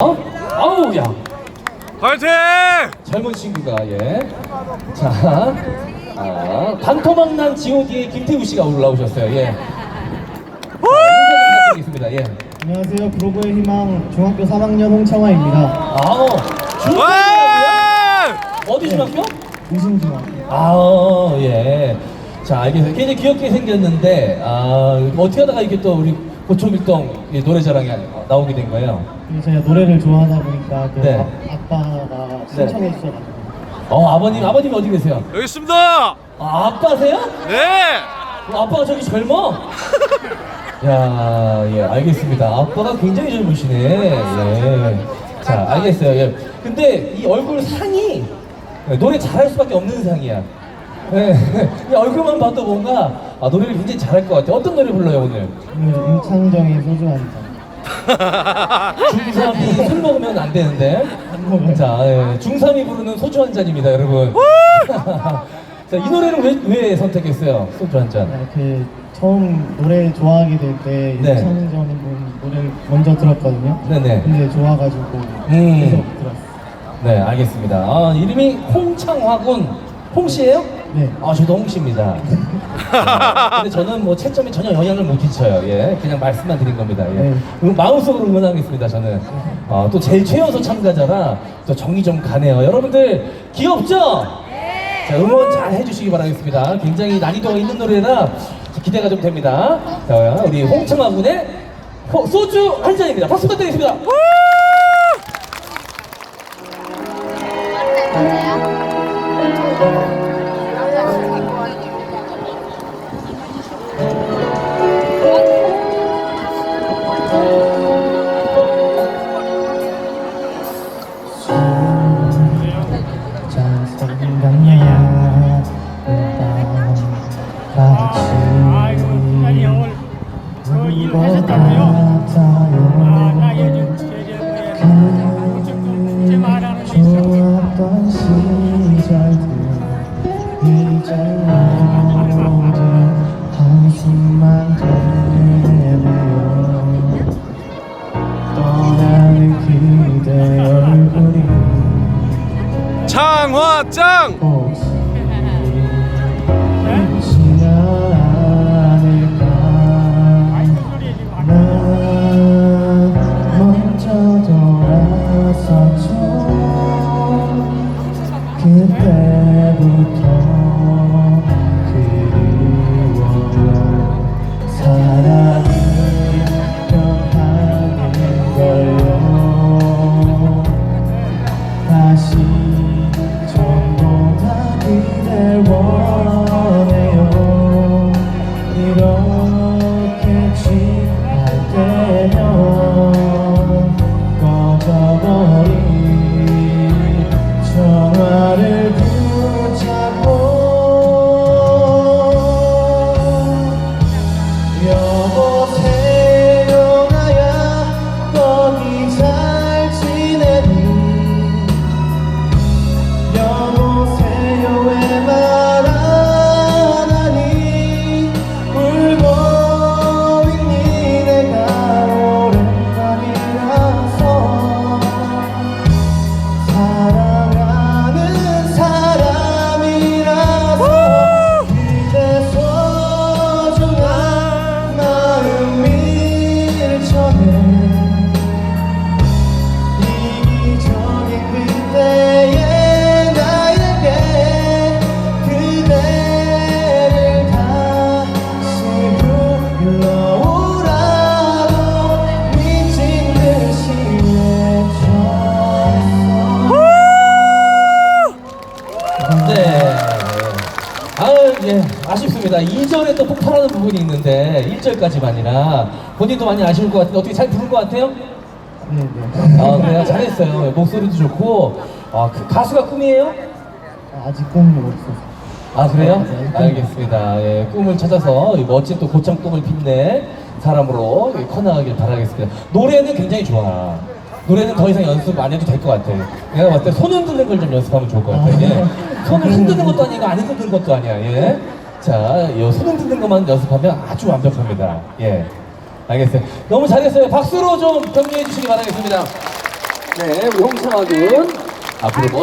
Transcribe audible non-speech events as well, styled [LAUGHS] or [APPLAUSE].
어? 아우 야 화이팅! 젊은 친구가 예. 자, 아, 반토막난 G.O.D의 김태우 씨가 올라오셨어요. 예. 부탁드리겠습니다. 예. 안녕하세요. 브로그의 희망 중학교 3학년 홍창화입니다. 아우 중학교 와! 어디 중학교? 의심중학교. 아 예. 자 알겠어요. 굉장히 귀엽게 생겼는데 아 어떻게 하다가 이렇게 또 우리 고초밀동 이 노래자랑에 나오게 된 거예요? 그래서 제가 노래를 좋아하다 보니까 그 네. 아, 아빠가 신청해 주셔가지고 어 아버님 아버님 어디 계세요? 여기 있습니다! 아, 아빠세요? 네! 어, 아빠가 저기 젊어? [LAUGHS] 야, 예, 알겠습니다. 아빠가 굉장히 젊으시네. 예. 자, 알겠어요. 예. 근데 이 얼굴 상이 노래 잘할 수밖에 없는 상이야. 예. [LAUGHS] 이 얼굴만 봐도 뭔가 아, 노래를 굉장히 잘할 것 같아. 어떤 노래 불러요, 오늘? 오늘 임창정의 소중한 점. [LAUGHS] 중3이 술 먹으면 안 되는데. 자, 예. 중3이 부르는 소주 한 잔입니다, 여러분. [LAUGHS] 자, 이 노래는 왜, 왜 선택했어요? 소주 한 잔. 네, 그 처음 노래 좋아하게 될 때 네. 임창정 분 노래를 먼저 들었거든요. 네네. 근데 좋아가지고 음. 계속 들었어요. 네, 알겠습니다. 아, 이름이 홍창화군. 홍씨예요? 네. 아, 저도 홍씨입니다. [LAUGHS] 아, [LAUGHS] 근데 저는 뭐 채점에 전혀 영향을 못 끼쳐요. 예, 그냥 말씀만 드린 겁니다. 예. 네. 음, 마음속으로 응원하겠습니다. 저는 어, 또 제일 최연소 참가자라 또 정이 좀 가네요. 여러분들 귀엽죠? 자, 응원 잘 해주시기 바라겠습니다. 굉장히 난이도가 있는 노래라 기대가 좀 됩니다. 자, 우리 홍창화군의 호- 소주 한 잔입니다. 박수 부탁드리겠습니다. 자, 창 아쉽습니다. 2절에 또 폭발하는 부분이 있는데 1절까지만이라 본인도 많이 아쉬울 것 같은데 어떻게 잘 부른 것 같아요? 네 네 아, 그래요? 잘했어요. 목소리도 좋고. 아, 그 가수가 꿈이에요? 아직 꿈이 없어서 아, 그래요? 네. 알겠습니다. 예, 꿈을 찾아서 이 멋진 또 고창 꿈을 빛내 사람으로 커나가길 바라겠습니다. 노래는 굉장히 좋아. 노래는 더 이상 연습 안 해도 될 것 같아. 내가 봤을 때 손 흔드는 걸 좀 연습하면 좋을 것 같아. 예. 손을 흔드는 것도 아니고 안 흔드는 것도 아니야. 예. 자, 이손 흔드는 것만 연습하면 아주 완벽합니다. 예. 알겠어요. 너무 잘했어요. 박수로 좀 격려해 주시기 바라겠습니다. 네, 우리 홍창학은 앞으로 멋